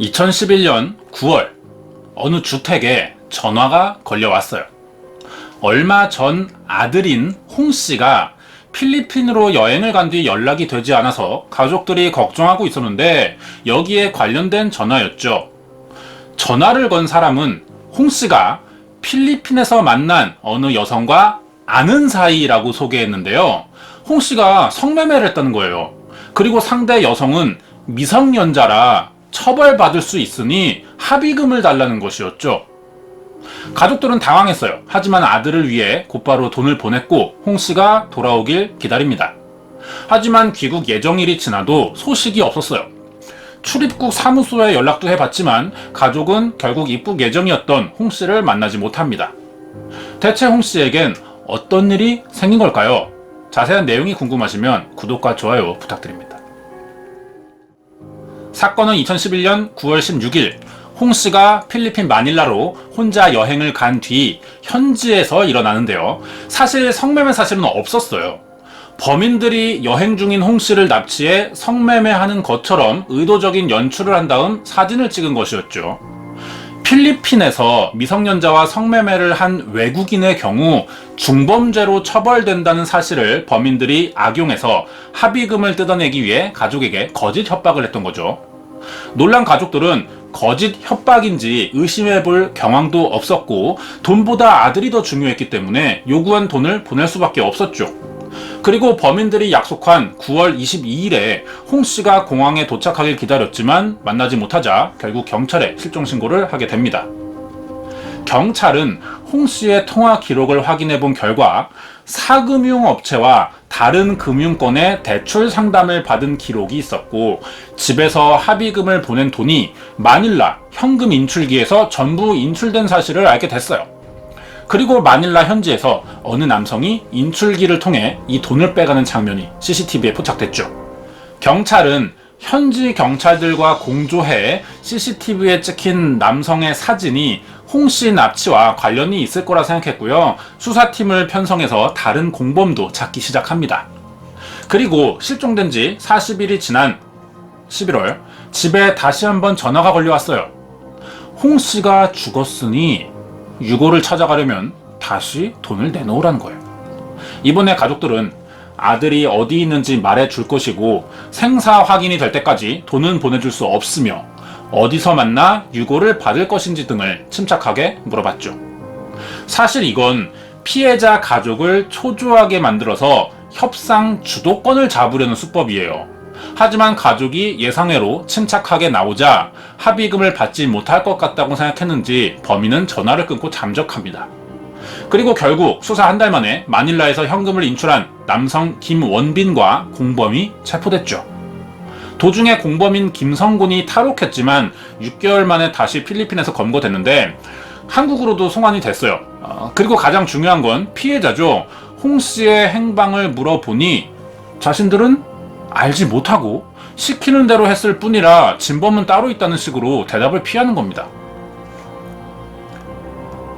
2011년 9월 어느 주택에 전화가 걸려왔어요. 얼마 전 아들인 홍 씨가 필리핀으로 여행을 간 뒤 연락이 되지 않아서 가족들이 걱정하고 있었는데 여기에 관련된 전화였죠. 전화를 건 사람은 홍 씨가 필리핀에서 만난 어느 여성과 아는 사이라고 소개했는데요. 홍 씨가 성매매를 했다는 거예요. 그리고 상대 여성은 미성년자라 처벌받을 수 있으니 합의금을 달라는 것이었죠. 가족들은 당황했어요. 하지만 아들을 위해 곧바로 돈을 보냈고 홍 씨가 돌아오길 기다립니다. 하지만 귀국 예정일이 지나도 소식이 없었어요. 출입국 사무소에 연락도 해봤지만 가족은 결국 입국 예정이었던 홍 씨를 만나지 못합니다. 대체 홍 씨에겐 어떤 일이 생긴 걸까요? 자세한 내용이 궁금하시면 구독과 좋아요 부탁드립니다. 사건은 2011년 9월 16일 홍 씨가 필리핀 마닐라로 혼자 여행을 간 뒤 현지에서 일어나는데요. 사실 성매매 사실은 없었어요. 범인들이 여행 중인 홍 씨를 납치해 성매매하는 것처럼 의도적인 연출을 한 다음 사진을 찍은 것이었죠. 필리핀에서 미성년자와 성매매를 한 외국인의 경우 중범죄로 처벌된다는 사실을 범인들이 악용해서 합의금을 뜯어내기 위해 가족에게 거짓 협박을 했던 거죠. 놀란 가족들은 거짓 협박인지 의심해 볼 경황도 없었고 돈보다 아들이 더 중요했기 때문에 요구한 돈을 보낼 수밖에 없었죠. 그리고 범인들이 약속한 9월 22일에 홍 씨가 공항에 도착하길 기다렸지만 만나지 못하자 결국 경찰에 실종 신고를 하게 됩니다. 경찰은 홍 씨의 통화 기록을 확인해 본 결과 사금융 업체와 다른 금융권의 대출 상담을 받은 기록이 있었고 집에서 합의금을 보낸 돈이 마닐라 현금 인출기에서 전부 인출된 사실을 알게 됐어요. 그리고 마닐라 현지에서 어느 남성이 인출기를 통해 이 돈을 빼가는 장면이 CCTV에 포착됐죠. 경찰은 현지 경찰들과 공조해 CCTV에 찍힌 남성의 사진이 홍 씨 납치와 관련이 있을 거라 생각했고요. 수사팀을 편성해서 다른 공범도 찾기 시작합니다. 그리고 실종된 지 40일이 지난 11월 집에 다시 한번 전화가 걸려왔어요. 홍 씨가 죽었으니 유고를 찾아가려면 다시 돈을 내놓으라는 거예요. 이번에 가족들은 아들이 어디 있는지 말해 줄 것이고 생사 확인이 될 때까지 돈은 보내줄 수 없으며 어디서 만나 유고를 받을 것인지 등을 침착하게 물어봤죠. 사실 이건 피해자 가족을 초조하게 만들어서 협상 주도권을 잡으려는 수법이에요. 하지만 가족이 예상외로 침착하게 나오자 합의금을 받지 못할 것 같다고 생각했는지 범인은 전화를 끊고 잠적합니다. 그리고 결국 수사 한 달 만에 마닐라에서 현금을 인출한 남성 김원빈과 공범이 체포됐죠. 도중에 공범인 김성군이 탈옥했지만 6개월 만에 다시 필리핀에서 검거됐는데 한국으로도 송환이 됐어요. 어, 그리고 가장 중요한 건 피해자죠. 홍 씨의 행방을 물어보니 자신들은 알지 못하고 시키는 대로 했을 뿐이라 진범은 따로 있다는 식으로 대답을 피하는 겁니다.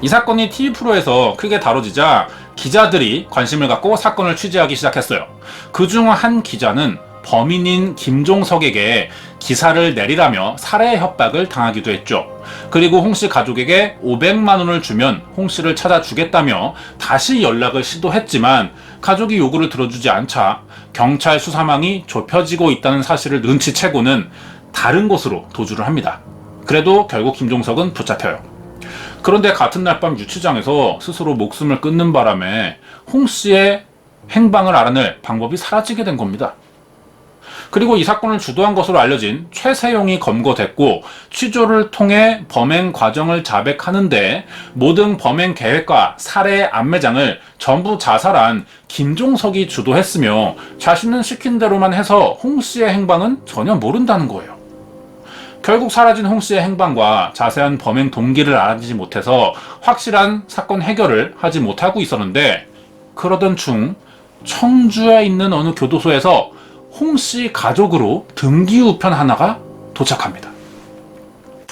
이 사건이 TV 프로에서 크게 다뤄지자 기자들이 관심을 갖고 사건을 취재하기 시작했어요. 그 중 한 기자는 범인인 김종석에게 기사를 내리라며 살해 협박을 당하기도 했죠. 그리고 홍 씨 가족에게 500만 원을 주면 홍 씨를 찾아주겠다며 다시 연락을 시도했지만 가족이 요구를 들어주지 않자 경찰 수사망이 좁혀지고 있다는 사실을 눈치채고는 다른 곳으로 도주를 합니다. 그래도 결국 김종석은 붙잡혀요. 그런데 같은 날 밤 유치장에서 스스로 목숨을 끊는 바람에 홍 씨의 행방을 알아낼 방법이 사라지게 된 겁니다. 그리고 이 사건을 주도한 것으로 알려진 최세용이 검거됐고 취조를 통해 범행 과정을 자백하는데 모든 범행 계획과 살해 안매장을 전부 자살한 김종석이 주도했으며 자신은 시킨 대로만 해서 홍 씨의 행방은 전혀 모른다는 거예요. 결국 사라진 홍 씨의 행방과 자세한 범행 동기를 알아내지 못해서 확실한 사건 해결을 하지 못하고 있었는데 그러던 중 청주에 있는 어느 교도소에서 홍씨 가족으로 등기 우편 하나가 도착합니다.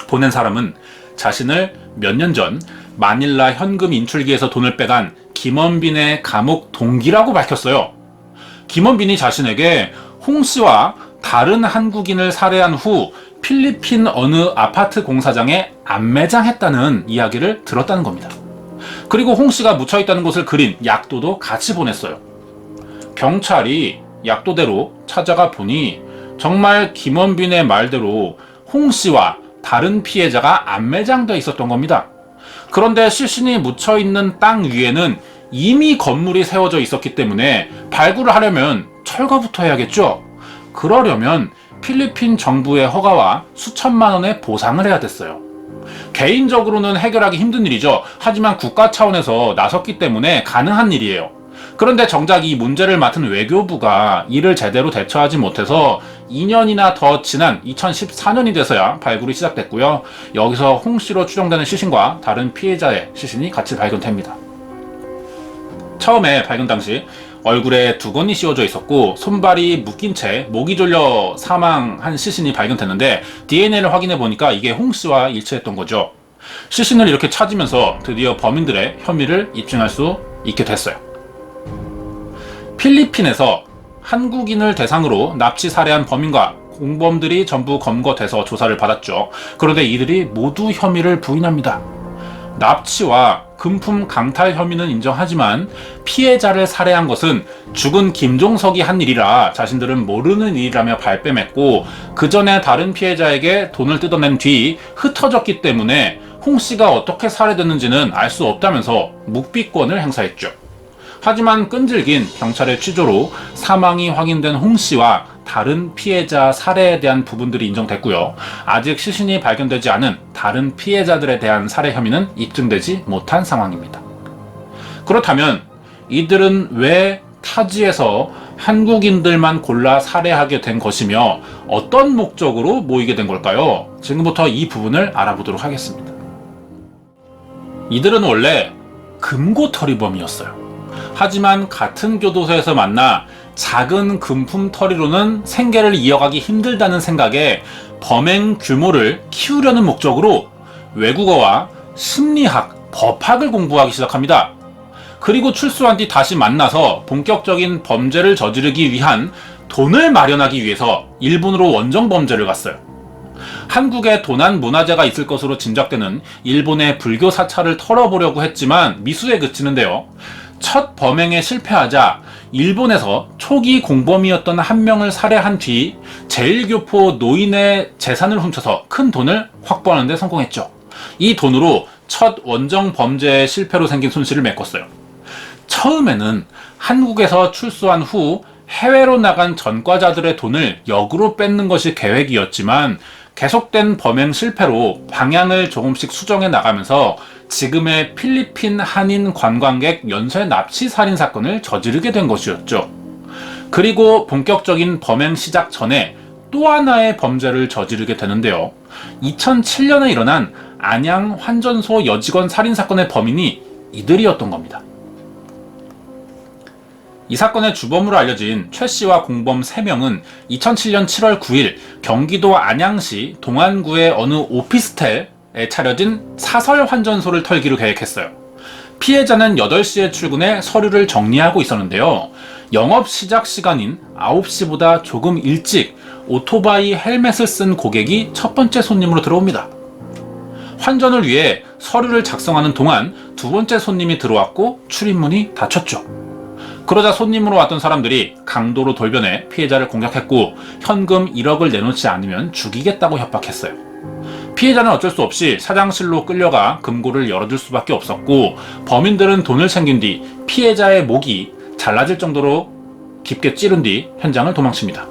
보낸 사람은 자신을 몇 년 전 마닐라 현금 인출기에서 돈을 빼간 김원빈의 감옥 동기라고 밝혔어요. 김원빈이 자신에게 홍 씨와 다른 한국인을 살해한 후 필리핀 어느 아파트 공사장에 안매장했다는 이야기를 들었다는 겁니다. 그리고 홍 씨가 묻혀 있다는 것을 그린 약도도 같이 보냈어요. 경찰이 약도대로 찾아가 보니 정말 김원빈의 말대로 홍 씨와 다른 피해자가 안매장돼 있었던 겁니다. 그런데 시신이 묻혀 있는 땅 위에는 이미 건물이 세워져 있었기 때문에 발굴을 하려면 철거부터 해야겠죠. 그러려면 필리핀 정부의 허가와 수천만 원의 보상을 해야 됐어요. 개인적으로는 해결하기 힘든 일이죠. 하지만 국가 차원에서 나섰기 때문에 가능한 일이에요. 그런데 정작 이 문제를 맡은 외교부가 이를 제대로 대처하지 못해서 2년이나 더 지난 2014년이 돼서야 발굴이 시작됐고요. 여기서 홍 씨로 추정되는 시신과 다른 피해자의 시신이 같이 발견됩니다. 처음에 발견 당시 얼굴에 두건이 씌워져 있었고 손발이 묶인 채 목이 졸려 사망한 시신이 발견됐는데 DNA를 확인해 보니까 이게 홍 씨와 일치했던 거죠. 시신을 이렇게 찾으면서 드디어 범인들의 혐의를 입증할 수 있게 됐어요. 필리핀에서 한국인을 대상으로 납치 살해한 범인과 공범들이 전부 검거돼서 조사를 받았죠. 그런데 이들이 모두 혐의를 부인합니다. 납치와 금품 강탈 혐의는 인정하지만 피해자를 살해한 것은 죽은 김종석이 한 일이라 자신들은 모르는 일이라며 발뺌했고 그 전에 다른 피해자에게 돈을 뜯어낸 뒤 흩어졌기 때문에 홍 씨가 어떻게 살해됐는지는 알 수 없다면서 묵비권을 행사했죠. 하지만 끈질긴 경찰의 취조로 사망이 확인된 홍 씨와 다른 피해자 살해에 대한 부분들이 인정됐고요. 아직 시신이 발견되지 않은 다른 피해자들에 대한 살해 혐의는 입증되지 못한 상황입니다. 그렇다면 이들은 왜 타지에서 한국인들만 골라 살해하게 된 것이며 어떤 목적으로 모이게 된 걸까요? 지금부터 이 부분을 알아보도록 하겠습니다. 이들은 원래 금고털이범이었어요. 하지만 같은 교도소에서 만나 작은 금품 털이로는 생계를 이어가기 힘들다는 생각에 범행 규모를 키우려는 목적으로 외국어와 심리학, 법학을 공부하기 시작합니다. 그리고 출소한 뒤 다시 만나서 본격적인 범죄를 저지르기 위한 돈을 마련하기 위해서 일본으로 원정 범죄를 갔어요. 한국에 도난 문화재가 있을 것으로 짐작되는 일본의 불교 사찰을 털어보려고 했지만 미수에 그치는데요. 첫 범행에 실패하자 일본에서 초기 공범이었던 한 명을 살해한 뒤 제일교포 노인의 재산을 훔쳐서 큰 돈을 확보하는 데 성공했죠. 이 돈으로 첫 원정 범죄의 실패로 생긴 손실을 메꿨어요. 처음에는 한국에서 출소한 후 해외로 나간 전과자들의 돈을 역으로 뺏는 것이 계획이었지만 계속된 범행 실패로 방향을 조금씩 수정해 나가면서 지금의 필리핀 한인 관광객 연쇄 납치 살인 사건을 저지르게 된 것이었죠. 그리고 본격적인 범행 시작 전에 또 하나의 범죄를 저지르게 되는데요. 2007년에 일어난 안양 환전소 여직원 살인 사건의 범인이 이들이었던 겁니다. 이 사건의 주범으로 알려진 최 씨와 공범 3명은 2007년 7월 9일 경기도 안양시 동안구의 어느 오피스텔에 차려진 사설 환전소를 털기로 계획했어요. 피해자는 8시에 출근해 서류를 정리하고 있었는데요. 영업 시작 시간인 9시보다 조금 일찍 오토바이 헬멧을 쓴 고객이 첫 번째 손님으로 들어옵니다. 환전을 위해 서류를 작성하는 동안 두 번째 손님이 들어왔고 출입문이 닫혔죠. 그러자 손님으로 왔던 사람들이 강도로 돌변해 피해자를 공격했고 현금 1억을 내놓지 않으면 죽이겠다고 협박했어요. 피해자는 어쩔 수 없이 사장실로 끌려가 금고를 열어줄 수밖에 없었고 범인들은 돈을 챙긴 뒤 피해자의 목이 잘라질 정도로 깊게 찌른 뒤 현장을 도망칩니다.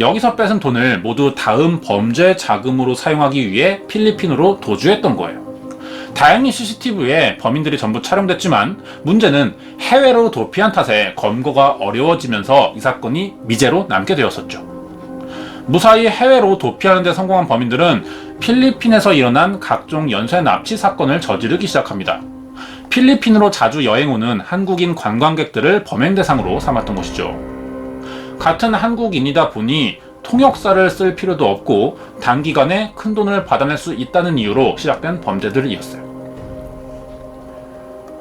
여기서 뺏은 돈을 모두 다음 범죄 자금으로 사용하기 위해 필리핀으로 도주했던 거예요. 다행히 CCTV에 범인들이 전부 촬영됐지만 문제는 해외로 도피한 탓에 검거가 어려워지면서 이 사건이 미제로 남게 되었었죠. 무사히 해외로 도피하는 데 성공한 범인들은 필리핀에서 일어난 각종 연쇄 납치 사건을 저지르기 시작합니다. 필리핀으로 자주 여행 오는 한국인 관광객들을 범행 대상으로 삼았던 것이죠. 같은 한국인이다 보니 통역사를 쓸 필요도 없고 단기간에 큰 돈을 받아낼 수 있다는 이유로 시작된 범죄들이었어요.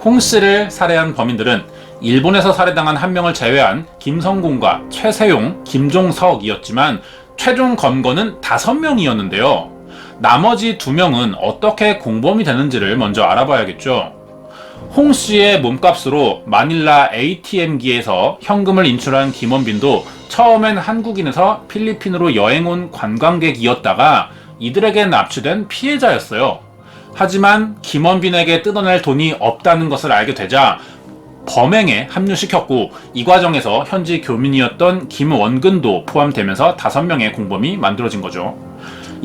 홍 씨를 살해한 범인들은 일본에서 살해당한 한 명을 제외한 김성곤과 최세용, 김종석이었지만 최종 검거는 5명이었는데요. 나머지 2명은 어떻게 공범이 되는지를 먼저 알아봐야겠죠. 홍 씨의 몸값으로 마닐라 ATM기에서 현금을 인출한 김원빈도 처음엔 한국인에서 필리핀으로 여행 온 관광객이었다가 이들에게 납치된 피해자였어요. 하지만 김원빈에게 뜯어낼 돈이 없다는 것을 알게 되자 범행에 합류시켰고 이 과정에서 현지 교민이었던 김원근도 포함되면서 다섯 명의 공범이 만들어진 거죠.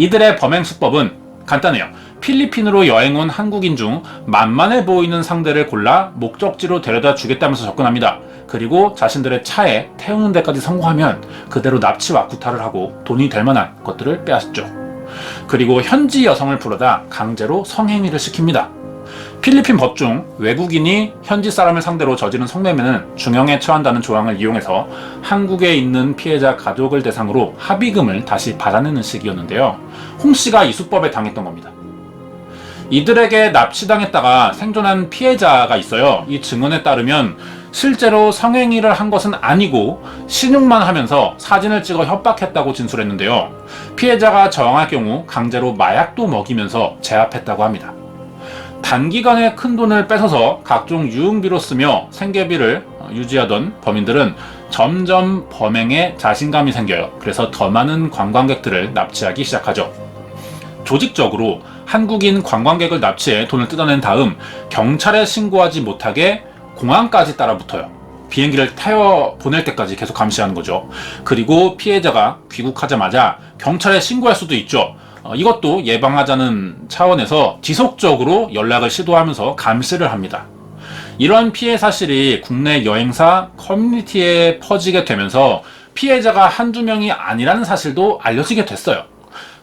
이들의 범행 수법은 간단해요. 필리핀으로 여행 온 한국인 중 만만해 보이는 상대를 골라 목적지로 데려다 주겠다면서 접근합니다. 그리고 자신들의 차에 태우는 데까지 성공하면 그대로 납치와 구타를 하고 돈이 될 만한 것들을 빼앗죠. 그리고 현지 여성을 불러다 강제로 성행위를 시킵니다. 필리핀 법 중 외국인이 현지 사람을 상대로 저지른 성매매는 중형에 처한다는 조항을 이용해서 한국에 있는 피해자 가족을 대상으로 합의금을 다시 받아내는 식이었는데요. 홍 씨가 이 수법에 당했던 겁니다. 이들에게 납치당했다가 생존한 피해자가 있어요. 이 증언에 따르면 실제로 성행위를 한 것은 아니고 신용만 하면서 사진을 찍어 협박했다고 진술했는데요. 피해자가 저항할 경우 강제로 마약도 먹이면서 제압했다고 합니다. 단기간에 큰 돈을 뺏어서 각종 유흥비로 쓰며 생계비를 유지하던 범인들은 점점 범행에 자신감이 생겨요. 그래서 더 많은 관광객들을 납치하기 시작하죠. 조직적으로 한국인 관광객을 납치해 돈을 뜯어낸 다음 경찰에 신고하지 못하게 공항까지 따라붙어요. 비행기를 타여 보낼 때까지 계속 감시하는 거죠. 그리고 피해자가 귀국하자마자 경찰에 신고할 수도 있죠. 어, 이것도 예방하자는 차원에서 지속적으로 연락을 시도하면서 감시를 합니다. 이런 피해 사실이 국내 여행사 커뮤니티에 퍼지게 되면서 피해자가 한두 명이 아니라는 사실도 알려지게 됐어요.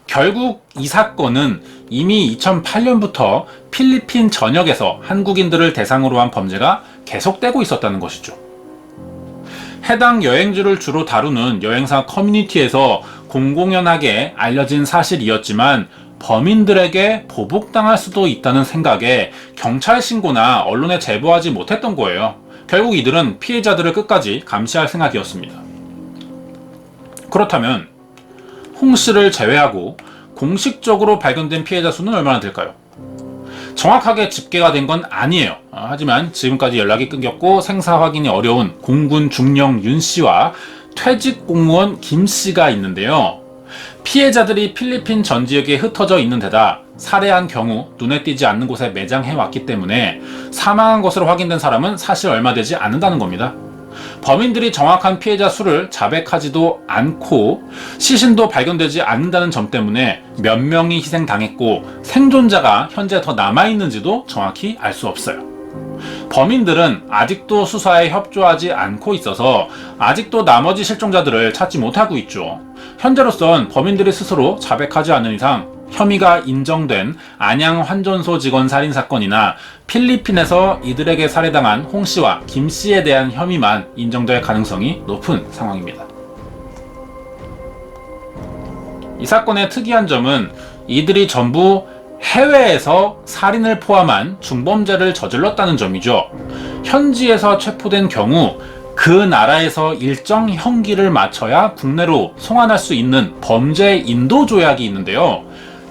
결국 이 사건은 이미 2008년부터 필리핀 전역에서 한국인들을 대상으로 한 범죄가 계속되고 있었다는 것이죠. 해당 여행지를 주로 다루는 여행사 커뮤니티에서 공공연하게 알려진 사실이었지만 범인들에게 보복당할 수도 있다는 생각에 경찰 신고나 언론에 제보하지 못했던 거예요. 결국 이들은 피해자들을 끝까지 감시할 생각이었습니다. 그렇다면 홍 씨를 제외하고 공식적으로 발견된 피해자 수는 얼마나 될까요? 정확하게 집계가 된 건 아니에요. 아, 하지만 지금까지 연락이 끊겼고 생사 확인이 어려운 공군 중령 윤 씨와 퇴직 공무원 김 씨가 있는데요. 피해자들이 필리핀 전 지역에 흩어져 있는 데다 살해한 경우 눈에 띄지 않는 곳에 매장해 왔기 때문에 사망한 것으로 확인된 사람은 사실 얼마 되지 않는다는 겁니다. 범인들이 정확한 피해자 수를 자백하지도 않고 시신도 발견되지 않는다는 점 때문에 몇 명이 희생당했고 생존자가 현재 더 남아있는지도 정확히 알 수 없어요. 범인들은 아직도 수사에 협조하지 않고 있어서 아직도 나머지 실종자들을 찾지 못하고 있죠. 현재로선 범인들이 스스로 자백하지 않는 이상 혐의가 인정된 안양 환전소 직원 살인 사건이나 필리핀에서 이들에게 살해당한 홍 씨와 김 씨에 대한 혐의만 인정될 가능성이 높은 상황입니다. 이 사건의 특이한 점은 이들이 전부 해외에서 살인을 포함한 중범죄를 저질렀다는 점이죠. 현지에서 체포된 경우 그 나라에서 일정 형기를 마쳐야 국내로 송환할 수 있는 범죄 인도 조약이 있는데요.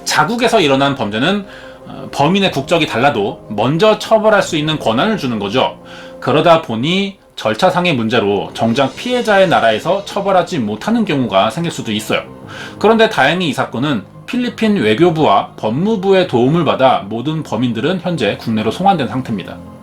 자국에서 일어난 범죄는 어, 범인의 국적이 달라도 먼저 처벌할 수 있는 권한을 주는 거죠. 그러다 보니 절차상의 문제로 정작 피해자의 나라에서 처벌하지 못하는 경우가 생길 수도 있어요. 그런데 다행히 이 사건은 필리핀 외교부와 법무부의 도움을 받아 모든 범인들은 현재 국내로 송환된 상태입니다.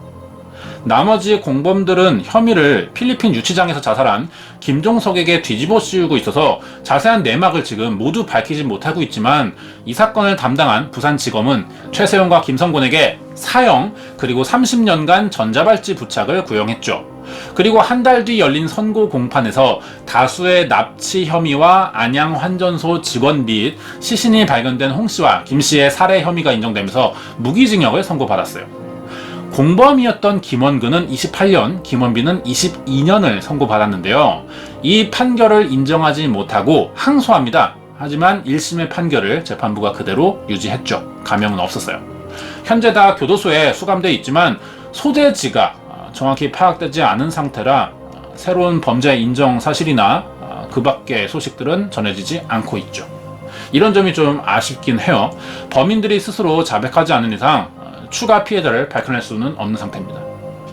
나머지 공범들은 혐의를 필리핀 유치장에서 자살한 김종석에게 뒤집어 씌우고 있어서 자세한 내막을 지금 모두 밝히지 못하고 있지만 이 사건을 담당한 부산지검은 최세용과 김성곤에게 사형 그리고 30년간 전자발찌 부착을 구형했죠. 그리고 한 달 뒤 열린 선고 공판에서 다수의 납치 혐의와 안양 환전소 직원 및 시신이 발견된 홍 씨와 김 씨의 살해 혐의가 인정되면서 무기징역을 선고받았어요. 공범이었던 김원근은 28년, 김원빈은 22년을 선고받았는데요. 이 판결을 인정하지 못하고 항소합니다. 하지만 1심의 판결을 재판부가 그대로 유지했죠. 감형은 없었어요. 현재 다 교도소에 수감돼 있지만 소재지가 정확히 파악되지 않은 상태라 새로운 범죄 인정 사실이나 그 밖의 소식들은 전해지지 않고 있죠. 이런 점이 좀 아쉽긴 해요. 범인들이 스스로 자백하지 않는 이상 어, 추가 피해자를 밝혀낼 수는 없는 상태입니다.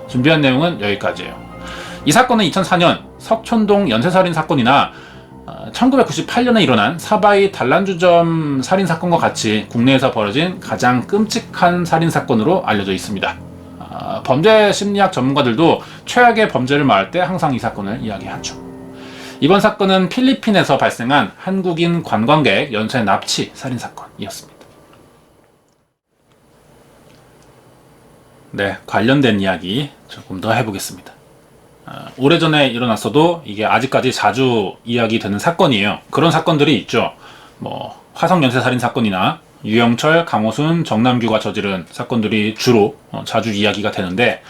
준비한 내용은 여기까지예요. 이 사건은 2004년 석촌동 연쇄살인 사건이나 1998년에 일어난 사바이 단란주점 살인 사건과 같이 국내에서 벌어진 가장 끔찍한 살인 사건으로 알려져 있습니다. 아, 범죄 심리학 전문가들도 최악의 범죄를 말할 때 항상 이 사건을 이야기하죠. 이번 사건은 필리핀에서 발생한 한국인 관광객 연쇄 납치 살인 사건이었습니다. 네, 관련된 이야기 조금 더 해보겠습니다. 아, 오래전에 일어났어도 이게 아직까지 자주 이야기되는 사건이에요. 그런 사건들이 있죠. 뭐 화성 연쇄 살인 사건이나 유영철, 강호순, 정남규가 저지른 사건들이 주로 어, 자주 이야기가 되는데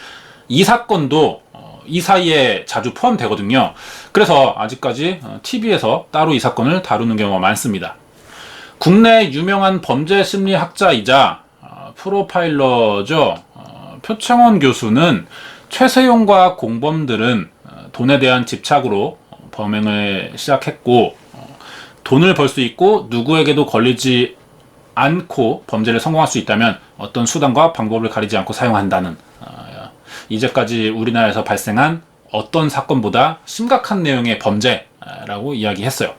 이 사건도 어, 이 사이에 자주 포함되거든요. 그래서 아직까지 TV에서 따로 이 사건을 다루는 경우가 많습니다. 국내 유명한 범죄 심리학자이자 어, 프로파일러죠. 어, 표창원 교수는 최세용과 공범들은 어, 돈에 대한 집착으로 어, 범행을 시작했고 어, 돈을 벌 수 있고 누구에게도 걸리지 않고 범죄를 성공할 수 있다면 어떤 수단과 방법을 가리지 않고 사용한다는 이제까지 우리나라에서 발생한 어떤 사건보다 심각한 내용의 범죄라고 이야기했어요.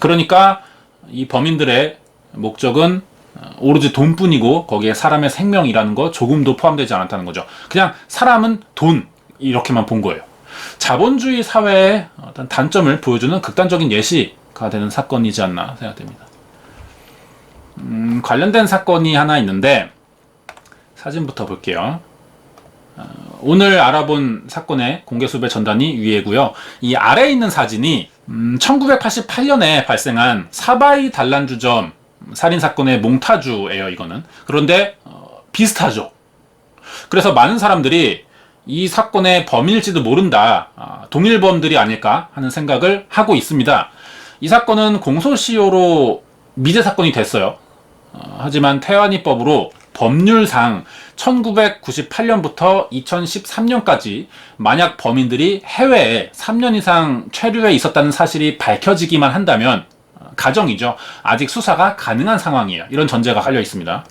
그러니까 이 범인들의 목적은 오로지 돈뿐이고 거기에 사람의 생명이라는 거 조금도 포함되지 않았다는 거죠. 그냥 사람은 돈 이렇게만 본 거예요. 자본주의 사회의 어떤 단점을 보여주는 극단적인 예시가 되는 사건이지 않나 생각됩니다. 음, 관련된 사건이 하나 있는데 사진부터 볼게요. 어, 오늘 알아본 사건의 공개수배 전단이 위에고요. 이 아래에 있는 사진이 음, 1988년에 발생한 사바이 단란주점 살인 사건의 몽타주예요, 이거는. 그런데 어, 비슷하죠. 그래서 많은 사람들이 이 사건의 범인일지도 모른다, 아, 동일범들이 아닐까 하는 생각을 하고 있습니다. 이 사건은 공소시효로 미제 사건이 됐어요. 어, 하지만 태완이법으로 법률상 1998년부터 2013년까지 만약 범인들이 해외에 3년 이상 체류해 있었다는 사실이 밝혀지기만 한다면 가정이죠. 아직 수사가 가능한 상황이에요. 이런 전제가 깔려 있습니다.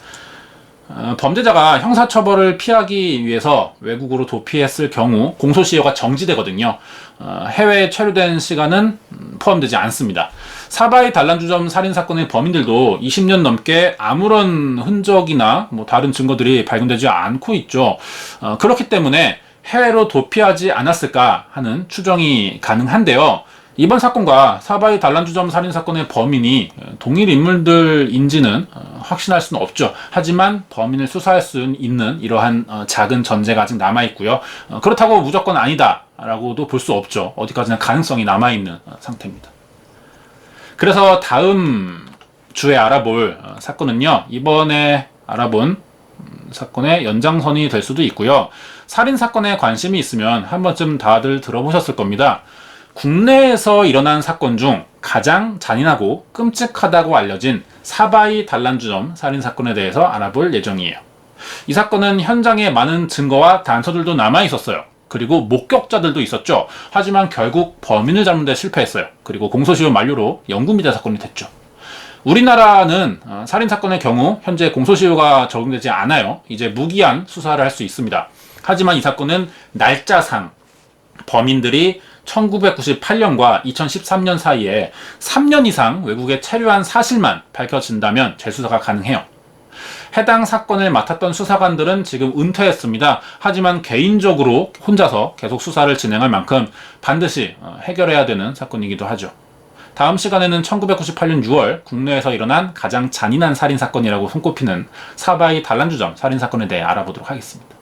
어, 범죄자가 형사처벌을 피하기 위해서 외국으로 도피했을 경우 공소시효가 정지되거든요. 어, 해외에 체류된 시간은 포함되지 않습니다. 사바이 단란주점 살인 사건의 범인들도 20년 넘게 아무런 흔적이나 뭐 다른 증거들이 발견되지 않고 있죠. 어, 그렇기 때문에 해외로 도피하지 않았을까 하는 추정이 가능한데요. 이번 사건과 사바이 단란주점 살인 사건의 범인이 동일 인물들인지는 어, 확신할 수는 없죠. 하지만 범인을 수사할 수 있는 이러한 어, 작은 전제가 아직 남아 있고요. 어, 그렇다고 무조건 아니다라고도 볼 수 없죠. 어디까지나 가능성이 남아 있는 상태입니다. 그래서 다음 주에 알아볼 사건은요. 이번에 알아본 음, 사건의 연장선이 될 수도 있고요. 살인 사건에 관심이 있으면 한 번쯤 다들 들어보셨을 겁니다. 국내에서 일어난 사건 중 가장 잔인하고 끔찍하다고 알려진 사바이 단란주점 살인 사건에 대해서 알아볼 예정이에요. 이 사건은 현장에 많은 증거와 단서들도 남아 있었어요. 그리고 목격자들도 있었죠. 하지만 결국 범인을 잡는 데 실패했어요. 그리고 공소시효 만료로 영구미제 사건이 됐죠. 우리나라는 어, 살인 사건의 경우 현재 공소시효가 적용되지 않아요. 이제 무기한 수사를 할 수 있습니다. 하지만 이 사건은 날짜상 범인들이 1998년과 2013년 사이에 3년 이상 외국에 체류한 사실만 밝혀진다면 재수사가 가능해요. 해당 사건을 맡았던 수사관들은 지금 은퇴했습니다. 하지만 개인적으로 혼자서 계속 수사를 진행할 만큼 반드시 어, 해결해야 되는 사건이기도 하죠. 다음 시간에는 1998년 6월 국내에서 일어난 가장 잔인한 살인 사건이라고 손꼽히는 사바이 단란주점 살인 사건에 대해 알아보도록 하겠습니다.